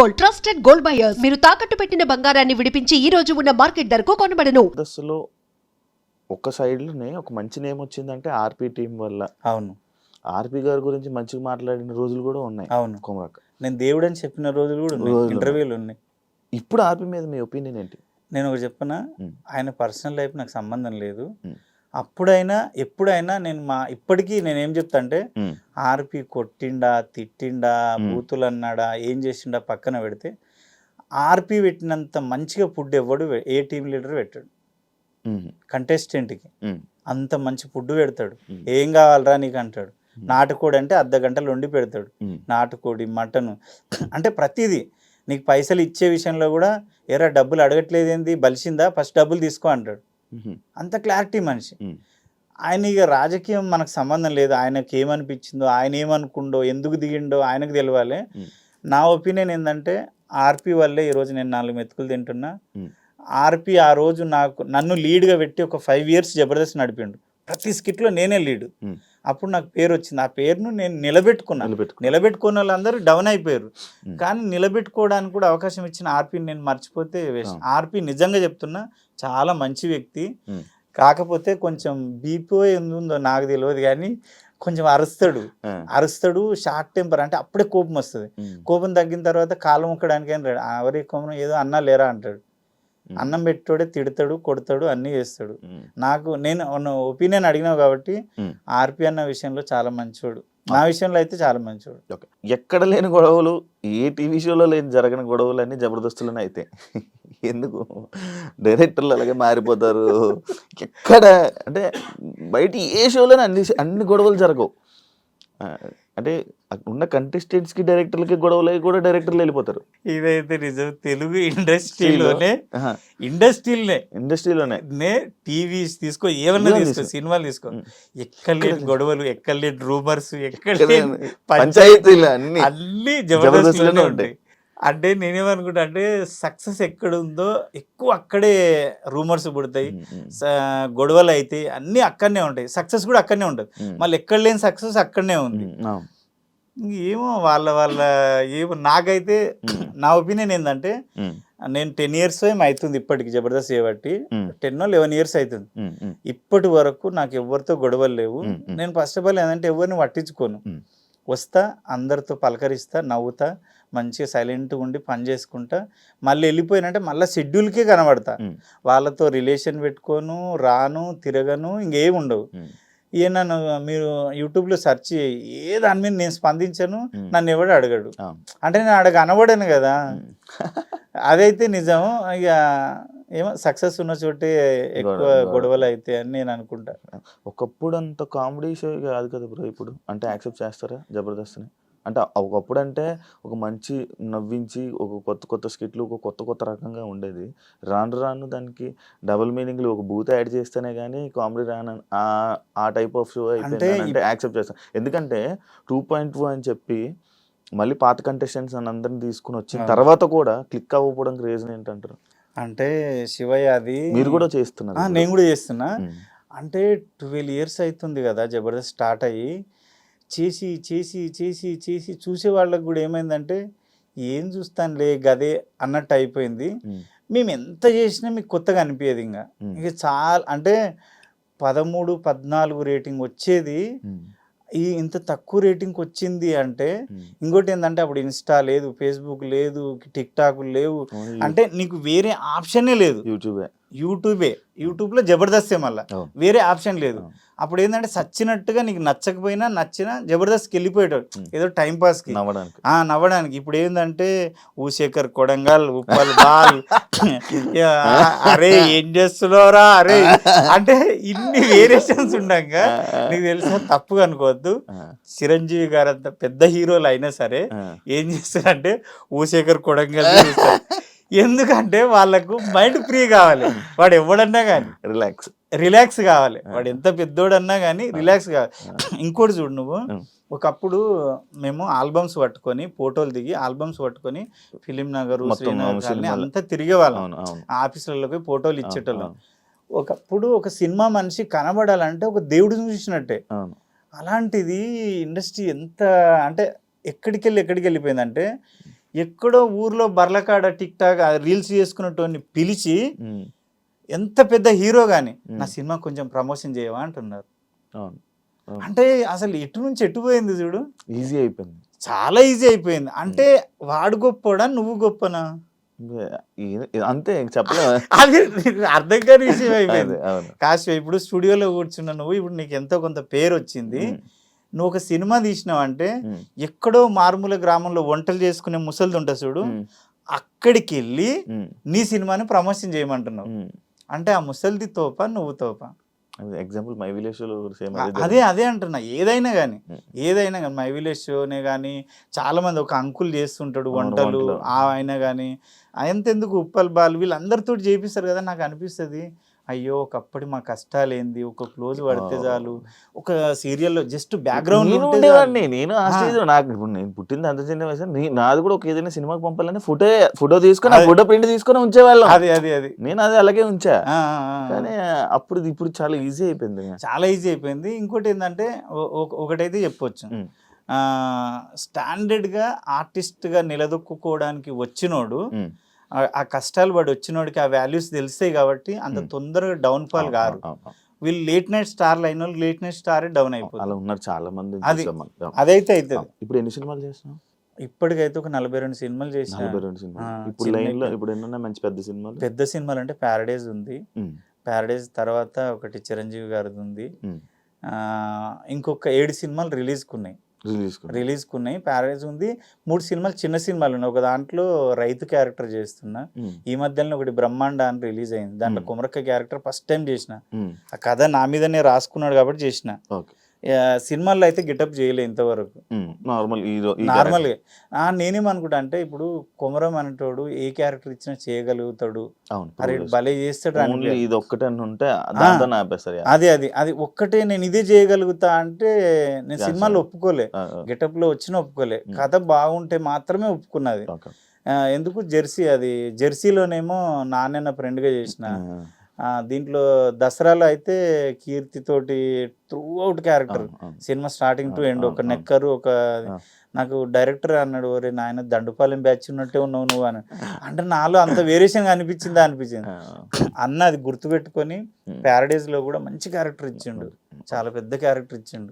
Gold trusted gold buyers. మీరు తాకట్టు పెట్టిన బంగారాన్ని విడిపించి ఈ రోజు ఉన్న మార్కెట్ ధరకు కొనబడను. దశలో ఒక సైడ్లోనే ఒక మంచి నేమ్ వచ్చిందంటే ఆర్పి టీం వల్ల. అవును. ఆర్పి గారి గురించి మంచిగా మాట్లాడిన రోజులు కూడా ఉన్నాయి. అవును. కుమరక్ నేను దేవుడు అని చెప్పిన రోజులు కూడా ఉన్నాయి. రోజులు. ఇంటర్వ్యూలు ఉన్నాయి. ఇప్పుడు ఆర్పి మీద మీ ఒపీనియన్ ఏంటి? నేను ఒకటి చెప్పనా. ఆయన పర్సనల్ లైఫ్ నాకు సంబంధం లేదు. అప్పుడైనా ఎప్పుడైనా నేను మా ఇప్పటికీ నేను ఏం చెప్తా అంటే ఆర్పి కొట్టిండా తిట్టిండా. బూతులు అన్నాడా ఏం చేసిండా పక్కన పెడితే ఆర్పి పెట్టినంత మంచిగా ఫుడ్ ఎవ్వడు ఏ టీం లీడర్ పెట్టాడు. కంటెస్టెంట్కి. అంత మంచి ఫుడ్ పెడతాడు. ఏం కావాలరా నీకు అంటాడు. నాటుకోడి అంటే అర్ధ గంటలు వండి పెడతాడు. నాటుకోడి మటన్ అంటే ప్రతిదీ. నీకు పైసలు ఇచ్చే విషయంలో కూడా ఎరా డబ్బులు అడగట్లేదు ఏంది బలిసిందా? ఫస్ట్ డబ్బులు తీసుకో అంటాడు. అంత క్లారిటీ మనిషి. ఆయన ఇక రాజకీయం మనకు సంబంధం లేదు. ఆయనకి ఏమనిపించిందో ఆయన ఏమనుకుండో ఎందుకు దిగిండో ఆయనకు తెలియాలి. నా ఒపీనియన్ ఏంటంటే ఆర్పి వల్లే ఈరోజు నేను నాలుగు మెతుకులు తింటున్నా. ఆర్పి ఆ రోజు నాకు నన్ను లీడ్గా పెట్టి ఒక ఫైవ్ ఇయర్స్ జబర్దస్త్ నడిపిండు. ప్రతి స్కిట్లో నేనే లీడ్. అప్పుడు నాకు పేరు వచ్చింది. ఆ పేరును నేను నిలబెట్టుకున్నాను నిలబెట్టుకో. నిలబెట్టుకున్న వాళ్ళందరూ డౌన్ అయిపోయారు. కానీ నిలబెట్టుకోవడానికి కూడా అవకాశం ఇచ్చిన ఆర్పీని నేను మర్చిపోతే. ఆర్పి నిజంగా చెప్తున్నా చాలా మంచి వ్యక్తి. కాకపోతే కొంచెం బీపీ ఉందో నాకు తెలియదు కానీ కొంచెం అరుస్తాడు. అరుస్తాడు షార్ట్ టెంపర్ అంటే అప్పుడే కోపం వస్తుంది. కోపం తగ్గిన తర్వాత కాలం ముక్కడానికి ఏం రాడు. ఎవరి కోపం ఏదో అన్నా లేరా అంటాడు. అన్నం పెట్టోడే తిడతాడు కొడతాడు అన్నీ చేస్తాడు. నాకు నేను ఒపీనియన్ అడిగినావు కాబట్టి. ఆర్పి అన్న విషయంలో చాలా మంచోడు. నా విషయంలో అయితే చాలా ఓకే. ఎక్కడ లేని గొడవలు ఏ టీవీ షోలో లేని జరగని గొడవలు అన్ని జబర్దస్తులోనే అయితే. ఎందుకు? డైరెక్టర్లు అలాగే మారిపోతారు. ఎక్కడ? అంటే బయట ఏ షోలోనే అన్ని అన్ని గొడవలు జరగవు. అంటే ఉన్న contestants కి డైరెక్టర్లకి గొడవలు అయ్యి కూడా డైరెక్టర్లు వెళ్ళిపోతారు. ఇదైతే నిజం. తెలుగు ఇండస్ట్రీలోనే ఇండస్ట్రీలోనే. ఇండస్ట్రీలోనే. నే టీవీస్ తీసుకో ఏమన్నా తీసుకో. సినిమాలు తీసుకో. ఎక్కడ లేని గొడవలు ఎక్కడ లేని రూమర్స్ ఎక్కడ పంచాయతీలు అన్ని అన్ని జబర్దస్త్లోనే ఉంటాయి. అంటే నేనేమనుకుంటా అంటే సక్సెస్ ఎక్కడ ఉందో ఎక్కువ అక్కడే రూమర్స్ పుడతాయి. గొడవలు అయితే అన్ని అక్కడనే ఉంటాయి. సక్సెస్ కూడా అక్కడనే ఉంటుంది. మళ్ళీ ఎక్కడ లేని సక్సెస్ అక్కడనే ఉంది. ఏమో వాళ్ళ వాళ్ళ ఏమో నాకైతే నా ఒపీనియన్ ఏంటంటే నేను టెన్ ఇయర్స్ ఏం అవుతుంది ఇప్పటికి జబర్దస్త్ చేయబట్టి టెన్ లెవెన్ ఇయర్స్ అవుతుంది ఇప్పటి వరకు నాకు ఎవరితో గొడవలు లేవు. నేను ఫస్ట్ ఆఫ్ ఆల్ ఏంటంటే ఎవరిని పట్టించుకోను. వస్తా అందరితో పలకరిస్తా నవ్వుతా మంచిగా సైలెంట్గా ఉండి పని చేసుకుంటా. మళ్ళీ వెళ్ళిపోయినంటే మళ్ళీ షెడ్యూల్కే కనబడతా. వాళ్ళతో రిలేషన్ పెట్టుకోను రాను తిరగను ఇంకేం ఉండవు. ఏ నన్ను మీరు యూట్యూబ్లో సెర్చ్ చేయి. ఏ దాని మీద నేను స్పందించను. నన్ను ఎవడు అడగడు. అంటే నేను అడగ అనబడను కదా. అదైతే నిజం. ఇక ఏమో సక్సెస్ ఉన్న చోటే ఎక్కువ గొడవ- గొడవలు అయితే అని నేను అనుకుంటా. ఒకప్పుడు అంత కామెడీ షో కాదు కదా బ్రో ఇప్పుడు? అంటే యాక్సెప్ట్ చేస్తారా జబర్దస్త్ని? అంటే ఒకప్పుడు అంటే ఒక మంచి నవ్వించి ఒక కొత్త కొత్త స్కిట్లు ఒక కొత్త కొత్త రకంగా ఉండేది. రాను రాను దానికి డబుల్ మీనింగ్లు ఒక బూత్ యాడ్ చేస్తేనే కానీ కామెడీ రాను ఆ- ఆ టైప్ ఆఫ్ షో అయిపోయింది అంటే యాక్సెప్ట్ చేస్తాను ఎందుకంటే టూ పాయింట్ టూ అని చెప్పి మళ్ళీ పాత కంటెస్టెంట్స్ అని అందరిని తీసుకుని వచ్చిన. తర్వాత కూడా క్లిక్ అవ్వకపోవడానికి రీజన్ ఏంటంటారు? అంటే శివయ్య అది మీరు కూడా చేస్తున్నారు ఇప్పుడు. నేను కూడా చేస్తున్నా. అంటే ట్వెల్వ్ ఇయర్స్ అవుతుంది కదా జబర్దస్త్ స్టార్ట్ అయ్యి. చేసి చేసి చేసి చేసి చూసే వాళ్ళకి కూడా ఏమైందంటే ఏం చూస్తానులే గదే అన్నట్టు అయిపోయింది. మేము. ఎంత చేసినా మీకు కొత్తగా అనిపించేది ఇంకా. ఇక చాలా అంటే పదమూడు పద్నాలుగు రేటింగ్ వచ్చేది. ఈ ఇంత తక్కువ రేటింగ్ వచ్చింది అంటే. ఇంకోటి ఏంటంటే అప్పుడు ఇన్స్టా లేదు ఫేస్బుక్ లేదు టిక్ టాక్ లేవు. అంటే నీకు వేరే ఆప్షనే లేదు. యూట్యూబే. యూట్యూబే. యూట్యూబ్లో జబర్దస్తే మళ్ళా. వేరే ఆప్షన్ లేదు. అప్పుడు ఏంటంటే సచ్చినట్టుగా నీకు నచ్చకపోయినా నచ్చినా జబర్దస్త్కి వెళ్ళిపోయాడు ఉమ్. ఏదో టైం పాస్కి నవ్వడానికి. నవ్వడానికి. ఇప్పుడు ఏంటంటే ఊశేఖర్ కొడంగల్ ఉప్పల్ బాల్. అరే ఏం చేస్తున్నావురా? అరే అంటే ఇన్ని వేరియేషన్స్ ఉండగా నీకు తెలుసా తప్పుగా అనుకోవద్దు. చిరంజీవి గారు అంత పెద్ద హీరోలు అయినా సరే ఏం చేస్తారంటే ఊశేఖర్ కొడంగల్. ఎందుకంటే వాళ్ళకు మైండ్ ఫ్రీ కావాలి. వాడు ఎవడన్నా కానీ రిలాక్స్ రిలాక్స్ కావాలి. వాడు ఎంత పెద్దోడన్నా కానీ రిలాక్స్ కావాలి. ఇంకోటి చూడు నువ్వు. ఒకప్పుడు మేము ఆల్బమ్స్ పట్టుకొని ఫోటోలు దిగి ఆల్బమ్స్ పట్టుకొని ఫిలిం నగర్ శ్రీనగర్. అంతా తిరిగేవాళ్ళం. ఆఫీసులలో పోయి ఫోటోలు ఇచ్చేటోళ్ళం. ఒకప్పుడు ఒక సినిమా మనిషి కనబడాలంటే ఒక దేవుడు చూసినట్టే. అలాంటిది ఇండస్ట్రీ ఎంత అంటే ఎక్కడికి వెళ్ళి ఎక్కడికి వెళ్ళిపోయిందంటే ఎక్కడో ఊర్లో బర్లకాడ టిక్ టాక్ రీల్స్ చేసుకున్నటువంటి పిలిచి ఎంత పెద్ద హీరో గాని. నా సినిమా కొంచెం ప్రమోషన్ చేయవా అంటున్నారు. అంటే అసలు ఎటు నుంచి ఎటు పోయింది చూడు? ఈజీ అయిపోయింది. చాలా ఈజీ అయిపోయింది. అంటే వాడు గొప్పడా నువ్వు గొప్పనా? అంతే ఇంక చెప్పలేము అది అర్థం కాని విషయం అయిపోయింది. కాశీ ఇప్పుడు స్టూడియోలో కూర్చున్న నువ్వు ఇప్పుడు నీకు ఎంతో కొంత పేరు వచ్చింది నువ్వు ఒక సినిమా తీసినావు అంటే ఎక్కడో మారుమూల గ్రామంలో వంటలు చేసుకునే ముసలిది ఉంటుంది చూడు అక్కడికి వెళ్ళి నీ సినిమాని ప్రమోషన్ చేయమంటున్నావు. అంటే ఆ ముసలిది తోప నువ్వు తోప? ఎగ్జాంపుల్ మై విలేజ్ సేమ్ అదే అదే అంటున్నా. ఏదైనా కానీ. ఏదైనా కానీ మై విలేజ్ షోనే కానీ చాలా మంది ఒక అంకుల్ చేస్తుంటాడు వంటలు ఆయన కానీ ఎంతెందుకు ఉప్పల్ బాల్ వీళ్ళందరితో చేపిస్తారు కదా నాకు అనిపిస్తుంది. అయ్యో ఒకప్పటి మా కష్టాలు ఏంది ఒక క్లోజ్ పడితే చాలు ఒక సీరియల్లో జస్ట్ బ్యాక్గ్రౌండ్ నేను ఉండేవాడిని. నేను ఆ. స్టేజ్ నాకు ఇప్పుడు నేను పుట్టింది అంత చిన్న వయసు నాది కూడా ఒక ఏదైనా సినిమాకి పంపాలని ఫోటో ఫోటో తీసుకొని. ఫోటో ప్రింట్ తీసుకొని ఉంచేవాళ్ళం అది అది అది నేను అది అలాగే ఉంచా. కానీ అప్పుడు ఇప్పుడు చాలా ఈజీ అయిపోయింది చాలా ఈజీ అయిపోయింది ఇంకోటి ఏంటంటే ఒకటైతే చెప్పొచ్చు ఉమ్. ఆ, స్టాండర్డ్గా ఆర్టిస్ట్గా నిలదొక్కుకోవడానికి వచ్చినోడు. ఆ- కష్టాలు పడి వచ్చినోడికి ఆ వాల్యూస్ తెలుస్తాయి కాబట్టి అంత. తొందరగా డౌన్ ఫాల్ కారు. వీళ్ళు లేట్ నైట్ స్టార్లు అయిన వాళ్ళు లేట్ నైట్ స్టార్ డౌన్ అయిపోతుంది అలా ఉన్నారు చాలా మంది అది-. అదైతే అవుతుంది అవును. ఇప్పుడు ఎన్ని సినిమాలు చేస్తున్నాం ఇప్పటికైతే ఒక నలభై రెండు సినిమాలు చేసిన. ఇప్పుడు లైన్లో ఇప్పుడు- ఎన్ని మంచి పెద్ద సినిమాలు? పెద్ద సినిమాలు అంటే ప్యారడైజ్ ఉంది. ప్యారడైజ్ తర్వాత ఒకటి చిరంజీవి గారిది ఉంది. ఇంకొక ఏడు సినిమాలు రిలీజ్కి ఉన్నాయి. రిలీజ్ ఉన్నాయి ప్యారడైజ్ ఉంది. మూడు సినిమాలు చిన్న సినిమాలు ఉన్నాయి. ఒక దాంట్లో రైతు క్యారెక్టర్ చేస్తున్నా. ఈ మధ్యలో ఒకటి బ్రహ్మాండ అని రిలీజ్ అయింది. దాంట్లో. కుమరక్క క్యారెక్టర్ ఫస్ట్ టైం చేసిన. ఆ కథ నా మీదనే రాసుకున్నాడు కాబట్టి చేసిన. సినిమాల్లో అయితే గెటప్ చేయలే ఇంతవరకు. నార్మల్ హీరో నార్మల్గా నేనేమనుకుంటా అంటే ఇప్పుడు కొమరం అనేటోడు ఏ క్యారెక్టర్ ఇచ్చినా చేయగలుగుతాడు. అరే భలే చేస్తాడు ఇది ఒక్కటే ఉంటే. అది అది అది ఒక్కటే నేను ఇదే చేయగలుగుతా అంటే నేను సినిమాలో. ఒప్పుకోలే. గెటప్లో వచ్చిన ఒప్పుకోలే. కథ బాగుంటే మాత్రమే ఒప్పుకున్నది. ఎందుకు జెర్సీ అది జెర్సీలోనేమో నాన్న ఫ్రెండ్గా చేసిన దీంట్లో దసరాలో అయితే కీర్తి తోటి throughout character. Cinema starting to end ఒక. నెక్కరు ఒక. నాకు డైరెక్టర్ అన్నాడు ఒరే నాయన దండుపాలెం బ్యాచ్ ఉన్నట్టే ఉన్నావు నువ్వు అని అంటే నాలో అంత వేరియేషన్ అనిపించిందా అనిపించింది అన్న అది గుర్తుపెట్టుకొని ఉమ్. ప్యారడైజ్లో కూడా మంచి క్యారెక్టర్ ఇచ్చిండు చాలా పెద్ద క్యారెక్టర్ ఇచ్చిండు